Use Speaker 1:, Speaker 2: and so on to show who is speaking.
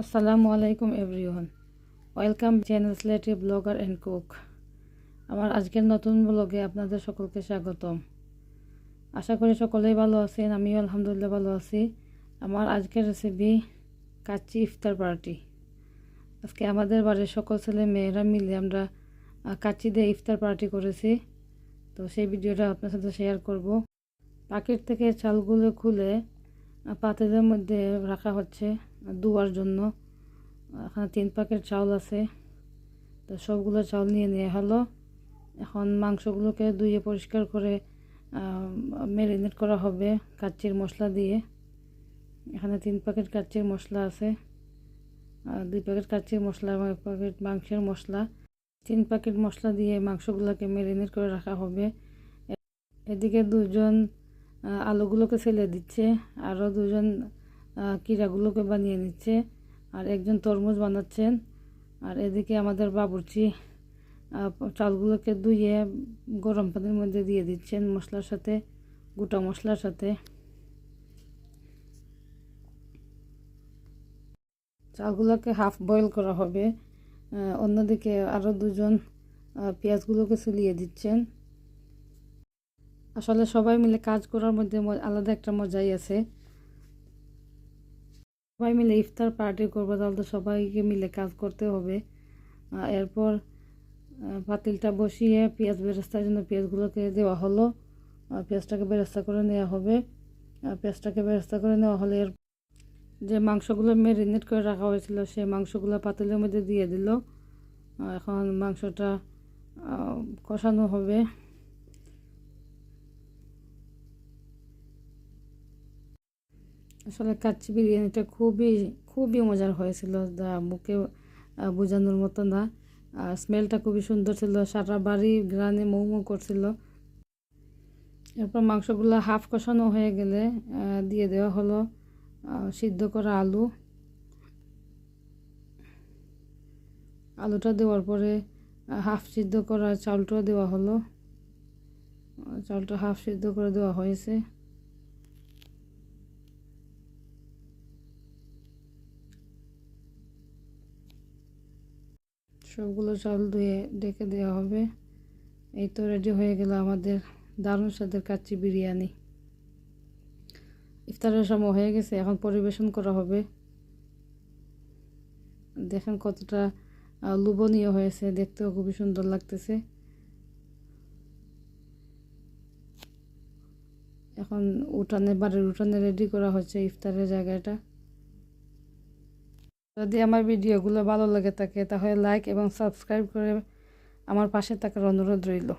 Speaker 1: আসসালামু আলাইকুম everyone. Welcome channel slaty blogger and cook. আমার আজকের নতুন ব্লগে আপনাদের সকলকে স্বাগতম। আশা করি সকলেই ভালো আছেন, আমিও আলহামদুলিল্লাহ ভালো আছি। আমার আজকের রেসিপি কাচ্চি ইফতার পার্টি। আজকে আমাদের বাড়ির সকল ছেলে মেয়েরা মিলে আমরা কাচ্চি দিয়ে ইফতার পার্টি করেছি। তো সেই ভিডিওটা আপনার সাথে শেয়ার করব। প্যাকেট থেকে চালগুলো খুলে পাতিলের মধ্যে রাখা হচ্ছে দুয়ার জন্য। এখানে তিন প্যাকেট চাউল আছে। তো সবগুলো চাউল নিয়ে নেওয়া হলো। এখন মাংসগুলোকে ধুয়ে পরিষ্কার করে ম্যারিনেট করা হবে কাচ্চির মশলা দিয়ে। এখানে তিন প্যাকেট কাচ্চির মশলা আছে। দুই প্যাকেট কাচ্চির মশলা এবং এক প্যাকেট মাংসের মশলা। তিন প্যাকেট মশলা দিয়ে মাংসগুলোকে ম্যারিনেট করে রাখা হবে। এদিকে দুজন আলুগুলোকে ফেলে দিচ্ছে আরও দুজন কিরাগুলোকে বানিয়ে নিচ্ছে, আর একজন তরমুজ বানাচ্ছেন, আর এদিকে আমাদের বাবুর্চি চালগুলোকে ধুয়ে গরম পানির মধ্যে দিয়ে দিচ্ছেন মশলার সাথে, গোটা মশলার সাথে। চালগুলোকে হাফ বয়েল করা হবে অন্যদিকে আরও দুজন পেঁয়াজগুলোকে চুলিয়ে দিচ্ছেন। আসলে সবাই মিলে কাজ করার মধ্যে আলাদা একটা মজাই আছে। সবাই মিলে ইফতার পার্টি করব, তাহলে তো সবাইকে মিলে কাজ করতে হবে। এরপর পাতিলটা বসিয়ে পেঁয়াজ বেরেস্তার জন্য পেঁয়াজগুলোকে দেওয়া হলো। পেঁয়াজটাকে বেরেস্তা করে নেওয়া হবে। পেঁয়াজটাকে বেরেস্তা করে নেওয়া হলে এর যে মাংসগুলো ম্যারিনেট করে রাখা হয়েছিল, সেই মাংসগুলো পাতিলের মধ্যে দিয়ে দিল। এখন মাংসটা কষানো হবে। আসলে কাচ্চি বিরিয়ানিটা খুবই খুবই মজার হয়েছিল। যা মুখে বোঝানোর মতো না। আর স্মেলটা খুবই সুন্দর ছিল। সারা বাড়ি গ্রানে মৌ মৌ করছিল। এরপর মাংসগুলো হাফ কষানো হয়ে গেলে দিয়ে দেওয়া হলো সিদ্ধ করা আলু। আলুটা দেওয়ার পরে হাফ সিদ্ধ করা চাউলটাও দেওয়া হলো। চাউলটা হাফ সিদ্ধ করে দেওয়া হয়েছে। সবগুলো চাল ধুয়ে ডেকে দেওয়া হবে। এই তো রেডি হয়ে গেল আমাদের দারুণ স্বাদের কাচ্চি বিরিয়ানি। ইফতারের সময় হয়ে গেছে, এখন পরিবেশন করা হবে। দেখেন কতটা লোভনীয় হয়েছে, দেখতেও খুবই সুন্দর লাগতেছে। এখন উঠানে, বাড়ির উঠানে রেডি করা হচ্ছে ইফতারের জায়গাটা। যদি আমার ভিডিওগুলো ভালো লাগে থাকে, তাহলে লাইক এবং সাবস্ক্রাইব করে আমার পাশে থাকার অনুরোধ রইল।